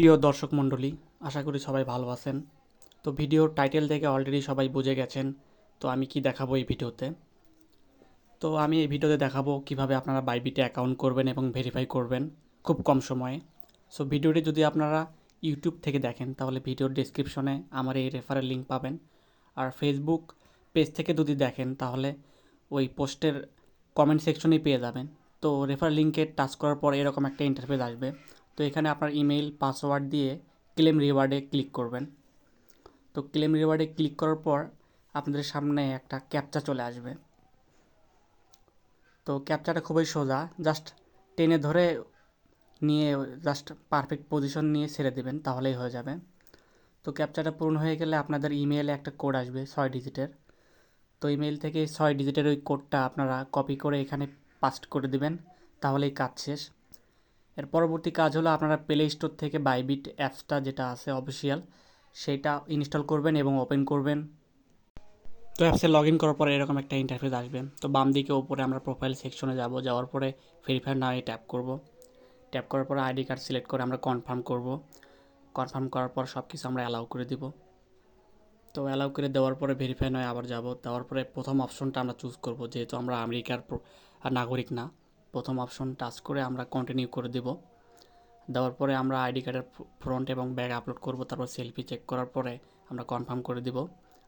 প্রিয় দর্শক মণ্ডলী, আশা করি সবাই ভালো আছেন। তো ভিডিওর টাইটেল থেকে অলরেডি সবাই বুঝে গেছেন, তো আমি কি দেখাবো এই ভিডিওতে? তো আমি এই ভিডিওতে দেখাবো কীভাবে আপনারা বাইবিটে অ্যাকাউন্ট করবেন এবং ভেরিফাই করবেন খুব কম সময়ে। সো ভিডিওটি যদি আপনারা ইউটিউব থেকে দেখেন, তাহলে ভিডিওর ডিসক্রিপশনে আমার এই রেফারের লিঙ্ক পাবেন। আর ফেসবুক পেজ থেকে যদি দেখেন, তাহলে ওই পোস্টের কমেন্ট সেকশনেই পেয়ে যাবেন। তো রেফার লিঙ্কে টাচ করার পর এরকম একটা ইন্টারফেস আসবে। তো এখানে আপনার ইমেল পাসওয়ার্ড দিয়ে ক্লেম রিওয়ার্ডে ক্লিক করবেন। তো ক্লেম রিওয়ার্ডে ক্লিক করার পর আপনাদের সামনে একটা ক্যাপচা চলে আসবে। তো ক্যাপচাটা খুবই সোজা জাস্ট টেনে ধরে নিয়ে জাস্ট পারফেক্ট পজিশন নিয়ে ছেড়ে দেবেন, তাহলেই হয়ে যাবে। তো ক্যাপচাটা পূরণ হয়ে গেলে আপনাদের ইমেলে একটা কোড আসবে, ছয় ডিজিটের তো ইমেল থেকে ছয় ডিজিটের ওই কোডটা আপনারা কপি করে এখানে পাস্ট করে দিবেন, তাহলেই কাজ শেষ। এর পরবর্তী কাজ হলো আপনারা প্লে স্টোর থেকে বাইবিট অ্যাপসটা যেটা আছে অফিসিয়াল সেইটা ইনস্টল করবেন এবং ওপেন করবেন। তো অ্যাপসে লগ ইন করার পরে এরকম একটা ইন্টারফেস আসবে। তো বাম দিকে ওপরে আমরা প্রোফাইল সেকশনে যাব, যাওয়ার পরে ভেরিফাই নাও ট্যাপ করব। ট্যাপ করার পরে আইডি কার্ড সিলেক্ট করে আমরা কনফার্ম করব। কনফার্ম করার পর সব কিছু আমরা অ্যালাউ করে দিব। তো অ্যালাউ করে দেওয়ার পরে ভেরিফাই নয় আবার যাব। দেওয়ার পরে প্রথম অপশনটা আমরা চুজ করব, যেহেতু আমরা আমেরিকার নাগরিক না। প্রথম অপশন টাচ করে আমরা কন্টিনিউ করে দেব। দেওয়ার পরে আমরা আইডি কার্ডের ফ্রন্ট এবং ব্যাগ আপলোড করব, তারপর সেলফি চেক করার পরে আমরা কনফার্ম করে দিব।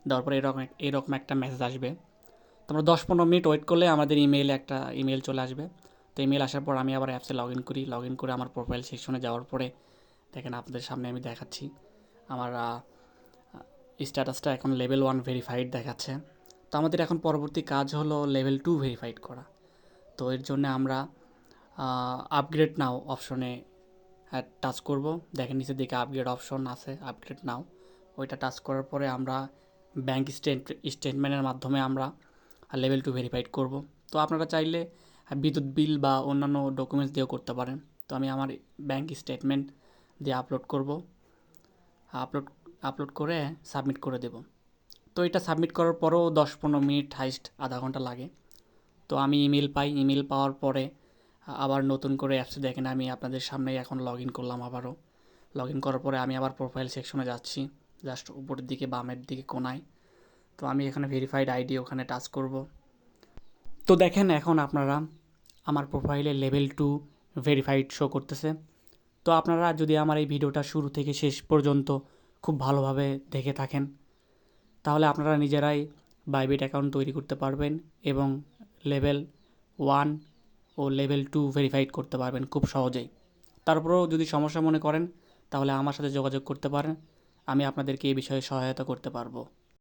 দেওয়ার পরে এরকম এরকম একটা মেসেজ আসবে। তোমরা দশ পনেরো মিনিট ওয়েট করলে আমাদের ইমেইলে একটা ইমেল চলে আসবে। তো ইমেল আসার পর আমি আবার অ্যাপসে লগ ইন করি। লগ ইন করে আমার প্রোফাইল সেকশনে যাওয়ার পরে দেখেন আপনাদের সামনে আমি দেখাচ্ছি। আমার স্ট্যাটাসটা এখন লেভেল ওয়ান ভেরিফাইড দেখাচ্ছে। তো আমাদের এখন পরবর্তী কাজ হলো লেভেল টু ভেরিফাইড করা। তো এর জন্য আমরা আপগ্রেড নাও অপশনে টাচ করব। দেখেন নিচের দিকে আপগ্রেড অপশন আছে আপগ্রেড নাও ওইটা টাচ করার পরে আমরা ব্যাংক স্টেট স্টেটমেন্টের মাধ্যমে আমরা লেভেল টু ভেরিফাইড করব। তো আপনারা চাইলে বিদ্যুৎ বিল বা অন্যান্য ডকুমেন্টস দিয়েও করতে পারেন। তো আমি আমার ব্যাংক স্টেটমেন্ট দিয়ে আপলোড করব। আপলোড আপলোড করে সাবমিট করে দেব। তো এটা সাবমিট করার পরেও দশ পনেরো মিনিট হাইস্ট আধা ঘণ্টা লাগে। তো আমি ইমেল পাই ইমেল পাওয়ার পরে আবার নতুন করে অ্যাপসে দেখেন আমি আপনাদের সামনেই এখন লগ ইন করলাম আবারও। লগ ইন করার পরে আমি আবার প্রোফাইল সেকশনে যাচ্ছি জাস্ট উপরের দিকে বামের দিকে কোনায়। তো আমি এখানে ভেরিফাইড আইডি ওখানে টাচ করব। তো দেখেন এখন আপনারা আমার প্রোফাইলে লেভেল টু ভেরিফাইড শো করতেছে। তো আপনারা যদি আমার এই ভিডিওটা শুরু থেকে শেষ পর্যন্ত খুব ভালোভাবে দেখে থাকেন, তাহলে আপনারা নিজেরাই বাইবিট অ্যাকাউন্ট তৈরি করতে পারবেন এবং লেভেল ওয়ান ও লেভেল টু ভেরিফাইড করতে পারবেন খুব সহজেই। তারপরেও যদি সমস্যা মনে করেন, তাহলে আমার সাথে যোগাযোগ করতে পারেন। আমি আপনাদেরকে এই বিষয়ে সহায়তা করতে পারব।